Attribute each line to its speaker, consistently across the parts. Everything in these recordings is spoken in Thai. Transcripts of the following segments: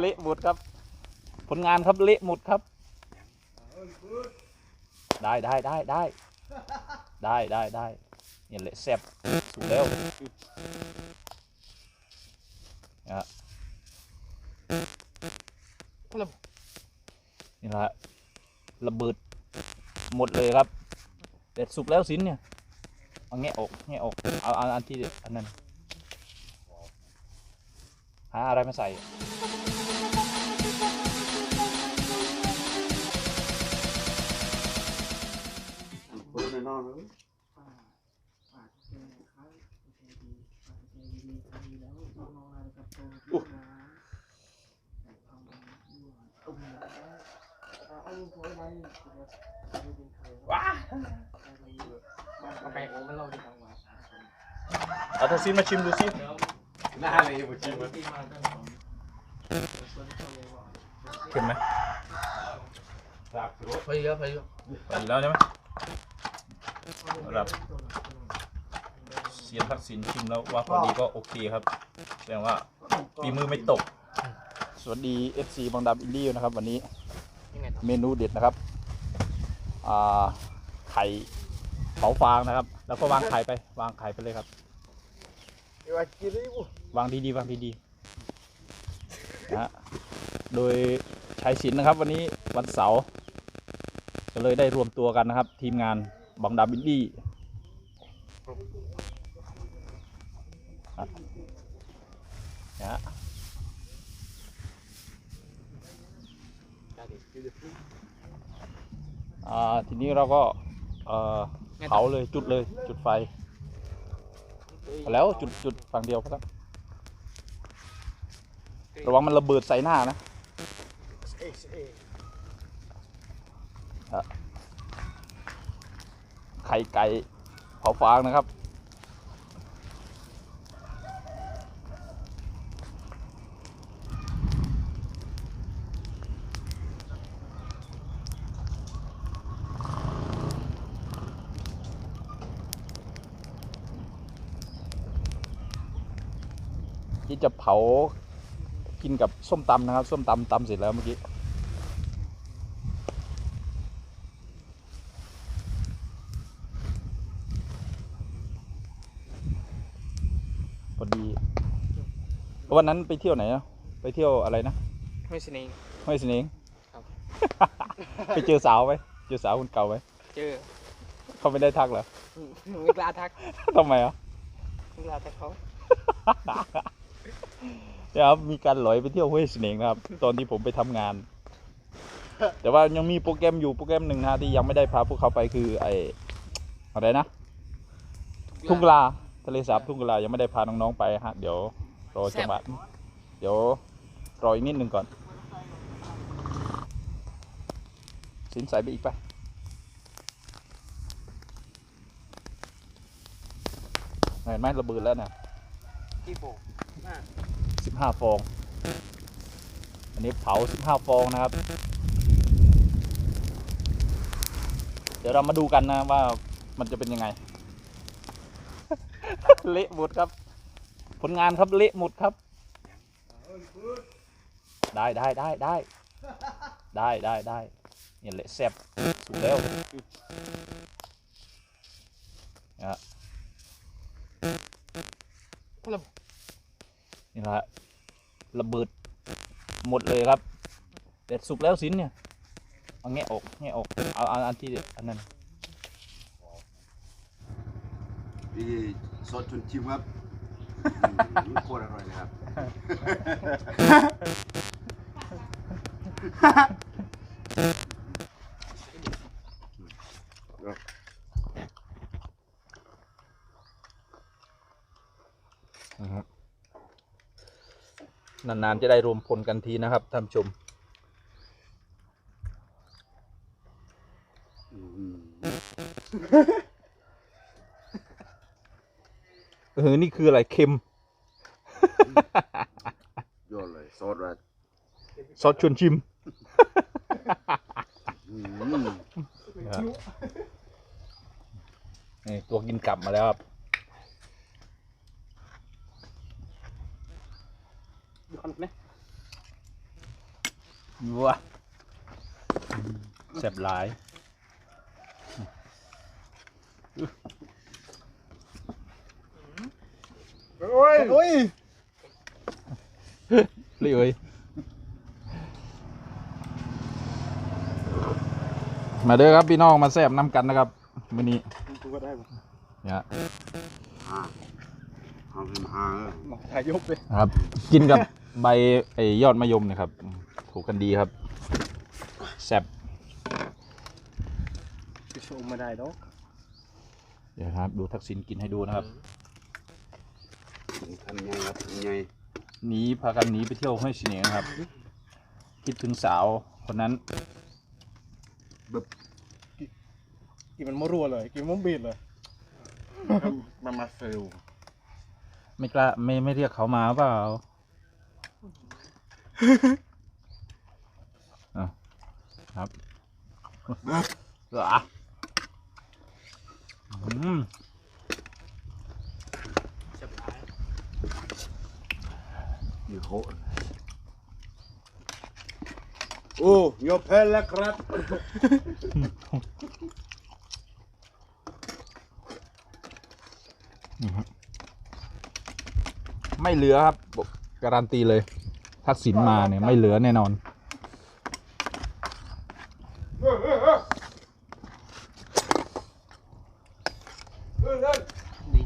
Speaker 1: เละหมดครับ ผลงานครับเละหมดครับ ได้ได้ได้ได้ได้ได้ได้เนี่ยเละแซ่บสุดแล้วนะนี่แหละระเบิดหมดเลยครับเด็ดสุกแล้วสินเนี่ยเอาแงะออกแงะออกเอาเอาอันที่อันนั้นหาอะไรมาใส่
Speaker 2: นแน่นอนเลย
Speaker 3: ฝากฝากแชร์ครับแชร์ดีฝากแชร์ดีๆทำดีแล้วน้องๆอะไรกับโตที่ร้านแต่ทำด้วยตุ้มแล้วเอาลูกโวยมันไม่เป็นใครว้ามาแปลกมันเราดีกว่า
Speaker 1: เอาทซินมาชิมดูสิ
Speaker 2: หน้าเลยบุจิม
Speaker 3: ที่มาตั้งสองส่วนเขาเลยว่า
Speaker 1: เค็มไหม
Speaker 2: สับรถ
Speaker 3: ไปเยอะไปเยอะ
Speaker 1: ไปแล้วใช่ไหม ครับเซียนทักษิณชิมแล้วว่าพอดีก็โอเคครับแสดงว่าฝีมือไม่ตก สวัสดี FC บางดำอินดี้นะครับ วันนี้
Speaker 3: ยังไง
Speaker 1: เมนูเด็ดนะครับอ่าไข่เผาฟางนะครับ แล้วก็วางไข่ไป วางไข่ไปเลยครับ
Speaker 2: ว่ากินได้บุ
Speaker 1: วางดีๆวางดีๆนะฮะโดยชายศิลป์นะครับ วันนี้วันเสาร์ก็เลยได้รวมตัวกันนะครับ ทีมงาน บังดาบินดี้ครับนะฮะอ่าทีนี้เราก็เอ่อเผาเลยจุดเลยจุดไฟ แล้วจุดจุดฝั่งเดียวก็แล้วระวังมันระเบิดใส่หน้านะ ไข่ไก่เผาฟางนะครับ ที่จะเผากินกับส้มตำนะครับ ส้มตำตำเสร็จแล้วเมื่อกี้ ดีวันนั้นไปเที่ยวไหนนะไปเที่ยวอะไรนะ
Speaker 3: ไม่สนิท
Speaker 1: ห้วยเสนง
Speaker 3: ครับ
Speaker 1: ไปเจอสาวไหมเจอสาวคนเก่าไหม
Speaker 3: เจอ
Speaker 1: เขาไม่ได้ทักเหรอ
Speaker 3: ไม่กล้าทัก
Speaker 1: ทำไมอะ
Speaker 3: ไม่กล้าทักเขา
Speaker 1: เนี่ยครับมีการหลอยไปเที่ยวห้วยเสนงนะครับ ตอนที่ผมไปทำงาน แต่ว่ายังมีโปรแกรมอยู่โปรแกรมหนึ่งนะที่ยังไม่ได้พาพวกเขาไปคือไออะไรนะ ทุ่งกลา ทะเลสาบทุ่งกลายังไม่ได้พาน้องๆไปฮะเดี๋ยวรอจังหวะเดี๋ยวรออีกนิดหนึ่งก่อน สินใส่ไปอีกไปเห็นไหมระเบิดแล้วเนี่ย
Speaker 3: ที่โบก
Speaker 1: สิบห้าฟอง อันนี้เผาสิบห้าฟองนะครับ เดี๋ยวเรามาดูกันนะว่ามันจะเป็นยังไง เละหมดครับ ผลงานครับเละหมดครับ ได้ได้ได้ได้ได้ได้ได้เนี่ยเละแซ่บสุดแล้วนะนี่แหละระเบิดหมดเลยครับเด็ดสุกแล้วสินเนี่ยเอาแงะออกแงะออกเอาเอาอันที่อันนั้น
Speaker 2: พี่ สดจนชิมครับโคตรอร่อยเลยครับ
Speaker 1: นะครับ นานๆจะได้รวมพลกันทีนะครับท่านผู้ชม เออนี่คืออะไรเค็ม
Speaker 2: ยอดเลยสดเลย
Speaker 1: ซอสชวนชิม
Speaker 2: อืม
Speaker 1: นี่ตัวกินกลับมาแล้วครับ
Speaker 3: ดูคอนไหม
Speaker 1: วัวแซ่บหลาย
Speaker 3: โอ้ยโอ้ย
Speaker 1: เลยเอ้ยมาเด้อครับพี่น้องมาแซ่บน้ำกันนะครับมื้อนี้
Speaker 3: กูก็ได้
Speaker 1: เนี่ย
Speaker 2: อ่าเอาให้มาหาเออ
Speaker 3: มาถ่ายยกเลย
Speaker 1: ครับ กินกับใบไอ้ยอดมะยมนะครับ ถูกกันดีครับแซ่บ
Speaker 3: จะชมมาได้ดอก
Speaker 1: เดี๋ยวครับ ดูทักษิณกินให้ดูนะครับ
Speaker 2: ทำไงครับทำไง
Speaker 1: หนีพากันหนีไปเที่ยวห้วยเสน่ห์นะครับ คิดถึงสาวคนนั้น
Speaker 3: กินมันมรัวเลย กินมันบีดเลย
Speaker 2: มามาเซล
Speaker 1: ไม่กล้าไม่ไม่เรียกเขามาเปล่าอะครับเหรออืม
Speaker 2: อยู่โคโอ้ยกแพ้แล้วครับ
Speaker 1: ไม่เหลือครับบอกการันตีเลยทักษิณมาเนี่ย ไม่เหลือแน่นอน
Speaker 3: ดี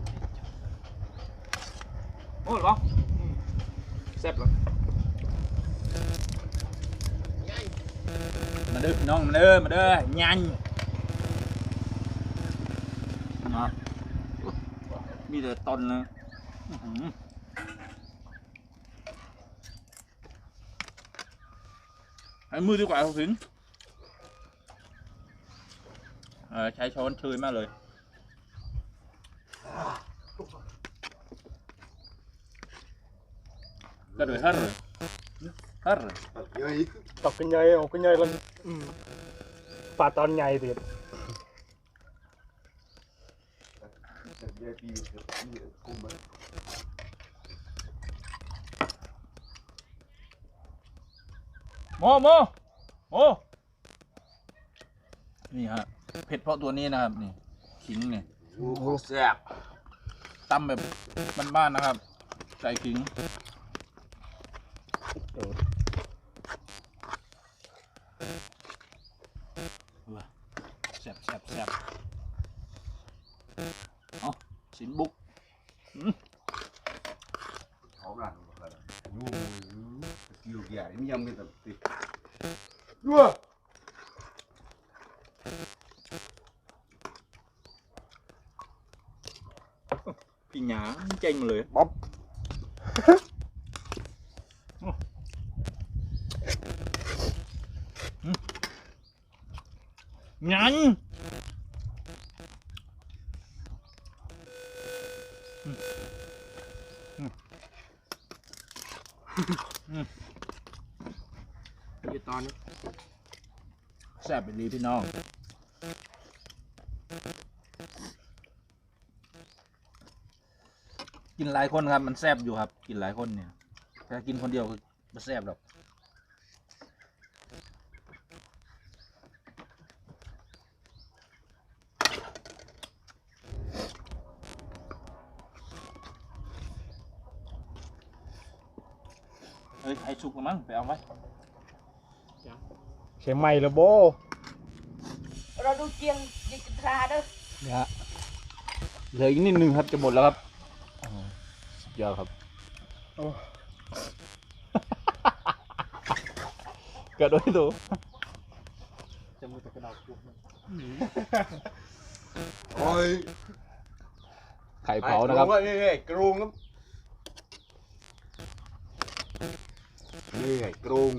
Speaker 1: โอ้หรอแซ่บหรอมาเด้อพี่น้องมาเด้อ มาเด้อยันนะมีแต่ตนเลยอื้อหือให้มือดีกว่าเขาถึงเออใช้ช้อนเชยมากเลยก็โดยฮั่นเลยฮั่นเลย
Speaker 2: ยังไง
Speaker 3: ตอกกันใหญ่ออกกันใหญ่แล้วอืมปลาตอนใหญ่เด็ด
Speaker 1: โมโมโมนี่ฮะเผ็ดเพราะตัวนี้นะครับนี่ขิงเนี่ย
Speaker 2: โอ้โหแซ่บ
Speaker 1: ตำแบบบ้านๆนะครับ ใส่ขิงว้า แซ่บแซ่บแซ่บเอาสินบุก
Speaker 2: เขาหลังเขาหลังโอ้ยสกิลใหญ่ไม่ยังไม่ตัดติดยัว
Speaker 1: พี่หยาเจ๋งเลย
Speaker 3: บ๊อบ
Speaker 1: งั้น
Speaker 3: อยู่ตอนนี้
Speaker 1: แซ่บไปดีพี่น้องกินหลายคนครับ มันแซ่บอยู่ครับ กินหลายคนเนี่ยถ้ากินคนเดียวคือไม่แซ่บหรอก เฮ้ย ให้ชุ กละมั้งไปเอาไว้
Speaker 3: ใช่ไหมละโบ
Speaker 4: เราดูเจียงยิงจิตราเด้อ
Speaker 1: เนี่ยฮะเหลืออีกนิดนึงครับจะหมดแล้วครับอ๋อสุดยอดครับ
Speaker 3: โอ้
Speaker 1: กระโดดตัว
Speaker 3: จะมือตะกระดาษจุก
Speaker 2: โอ้ย
Speaker 1: ไข่เผานะครับ
Speaker 2: นี่ไงกรุงครับ นี่ไงกรุง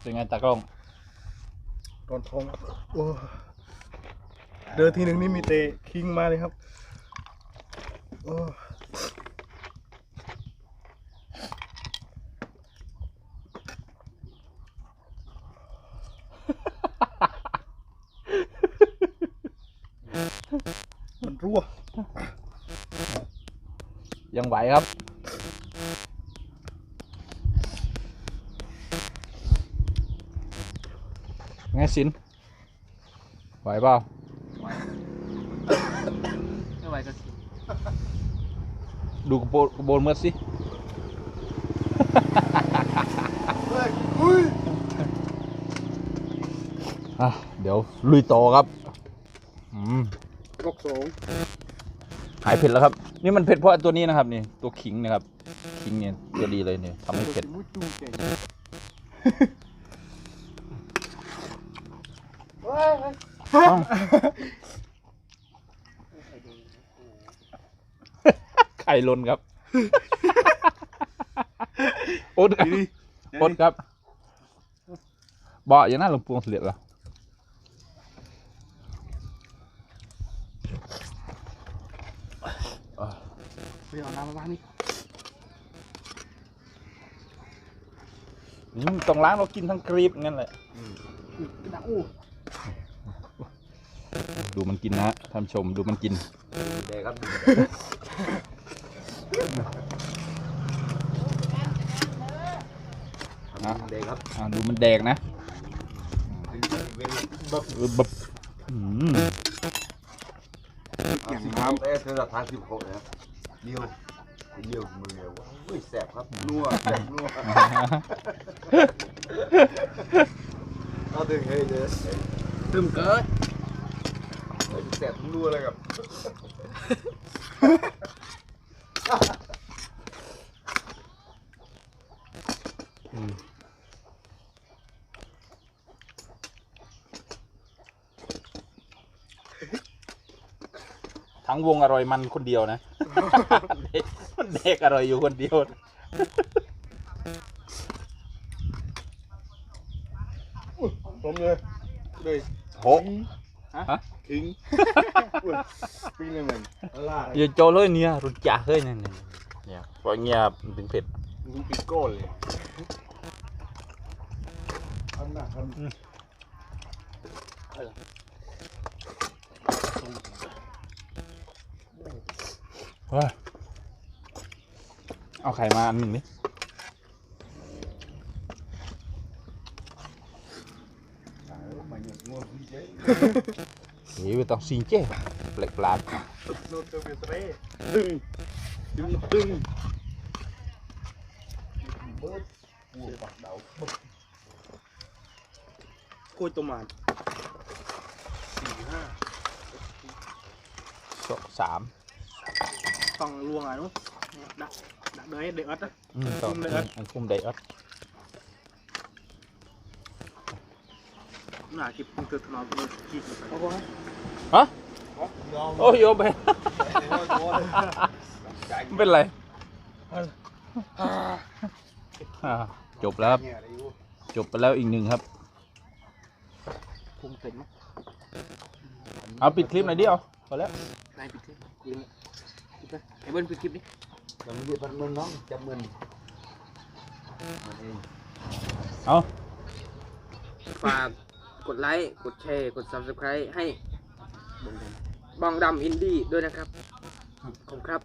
Speaker 1: เป็นไงตากล้อง
Speaker 3: ตอนท้องโอ้เดินทีหนึ่งนี่มีเตะคิงมาเลยครับโอ้มันรั่ว
Speaker 1: ยังไหวครับ ไงสิน ไหวเปล่า
Speaker 3: ไม่ไหวก็สิ
Speaker 1: ดูกระโปรงกระโบนเมื่อสิ
Speaker 2: อะ
Speaker 1: เดี๋ยวลุยต่อครับ อืม
Speaker 2: กสูง
Speaker 1: หายผิดแล้วครับ นี่มันเผ็ดเพราะตัวนี้นะครับนี่ตัวขิงนะครับขิงเนี่ยตัวดีเลยเนี่ยทำให้เผ็ด
Speaker 3: มุดจูเก่ง
Speaker 1: เอ้า ไข่ลนครับ อดครับอดครับเบาะอย่างนั้นหลวงปวงเสลียดเหรอ
Speaker 3: ไปเอาน้ำมาบ้างนี่
Speaker 1: นี่มันต้องล้างเรากินทั้งกรีบงั้นแหละ
Speaker 3: กระดาอู้
Speaker 1: ดูมันกินนะฮะท่านผู้ชมดูมันกิน
Speaker 2: แดกครับแดกครับ
Speaker 1: อ่าดูมันแดกนะ
Speaker 2: เว้น
Speaker 1: เออแบบอืม
Speaker 2: อย่างน้ำเอ๊ะเธอทานสิบหกนะครับ เดียวเดียวมือเดียวเฮ้ยแสบครับนัวแสบนัวเอาถึงเฮ้ยเด้อ
Speaker 3: ตึมเกิด
Speaker 2: แสบนัวเลยครับ
Speaker 1: ทั้งวงอร่อยมันคนเดียวนะมันเด็กอร่อยอยู่คนเดียว
Speaker 2: ผมเลยเลย
Speaker 1: หก
Speaker 2: ทิ้งปิ้งเลยมันล่า
Speaker 1: อย่าโจเลยเนี่ยรุนจ่าเฮ้ยเนี่ยเนี่ยเนี่ยเพราะเงียบมันถึงเผ็ด
Speaker 2: มึงปีโก้เลยอันน่ะอัน
Speaker 1: เฮ้ยเอาไข่มาอันหนึ่งดิ
Speaker 2: มันยังงงพี่เจ๊
Speaker 1: เฮ้ยไม่ต้องซิงเจ้เปลกปลาด
Speaker 2: โนตเตอร์เตรตึงตึงตึงเบิร์ดปูปักเดา
Speaker 3: คุยตัวมัน
Speaker 2: สี่ห้า
Speaker 1: สองสาม
Speaker 3: ต้องลวงอะนู้ดักดักเดยเดือดนะ
Speaker 1: อืมต้อง
Speaker 3: คุมเลยครับ
Speaker 1: อันคุมไดออด
Speaker 3: น่าคิดมันเกิดขนาดนี้คิดเอาไป
Speaker 1: ฮะ
Speaker 2: ยอม
Speaker 1: โอ้ยโยไป ไม่เป็นไรอ่าจบแล้วครับ
Speaker 2: เนี่ยอะไรอยู่
Speaker 1: จบไปแล้วอีกหนึ่งครับ
Speaker 3: พุงเต็มมั้ย
Speaker 1: เอาปิดคลิปหน่อยดิเอาพอแล้ว
Speaker 3: นาย ปิดคลิปยิงปิดไปไอ้เบิ้ลปิดคลิปดิ
Speaker 2: จำมือพันมือน้องจำมือมันเอง
Speaker 1: เอา
Speaker 5: ฝากกดไลค์ กดแชร์ กด subscribe ให้บองดำอินดี้ด้วยนะครับ ขอบคุณครับ